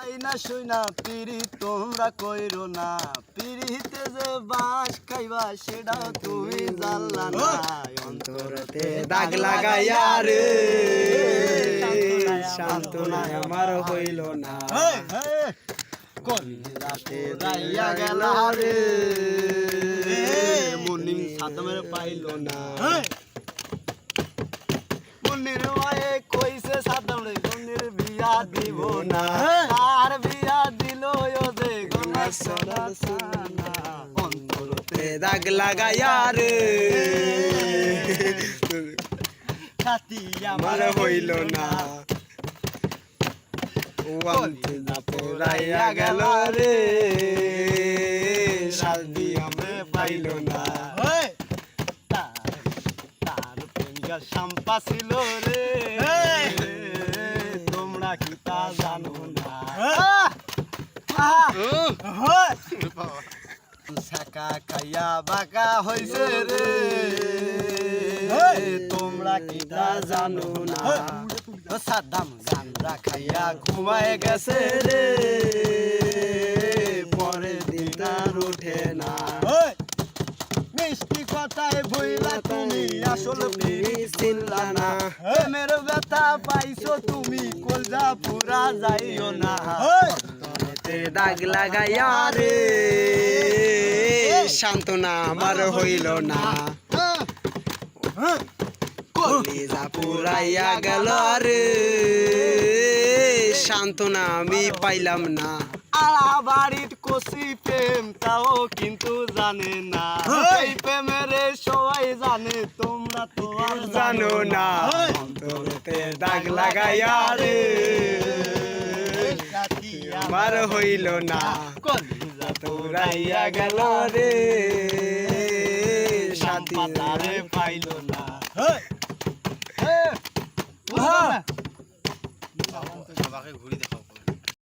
তাই না শুই না পিড়ি তোমরা কইরো না। পিড়িতে যে বাস খাইবা সেটাও তুমি জানলা না। অন্তরতে দাগ লাগাইয়া রে। সান্ত্বনায় আমার হইল না। রাতে গেল রে। মুনিম সাদমের পাইল না। মুনির মায়ে কইছে সাদম রে মুনির বিয়া দিব না। অন্তরতে দাগ লাগাইয়া রে খাতি আমার হইল না পোড়াইয়া গেল রে শান্তি আমি পাইল না তার তার পেঙ্গা শাম্পা ছিল রে তোমরা কি তা জানো না শাকা খাইয়া বাঁকা হইছে রে তোমরা কি জানো না ও সাদ্দাম গান্দা খাইয়া ঘুমায় গেছে রে পরের দিন আর ওঠে না মিষ্টি কথায় ভইলা তুমি আসল চিনলা না প্রেমের ব্যথা পাইছো তুমি কলজা পুরা যাইও না দাগ লাগাইয়া রে। সান্ত্বনা আমার হইল না। কলিজা পুরাইয়া গেল রে। সান্ত্বনা আমি পাইলাম না। আলা বাড়ির কষি প্রেম তাও কিন্তু জানে না। এই প্রেমের সবাই জানে তোমরা তো আর জানো না। অন্তরতে দাগ লাগাইয়া রে। আমার হইল না। তোরাইয়া পুরাইয়া গেল রে। শান্তি তারে পাইল না। ঘুরি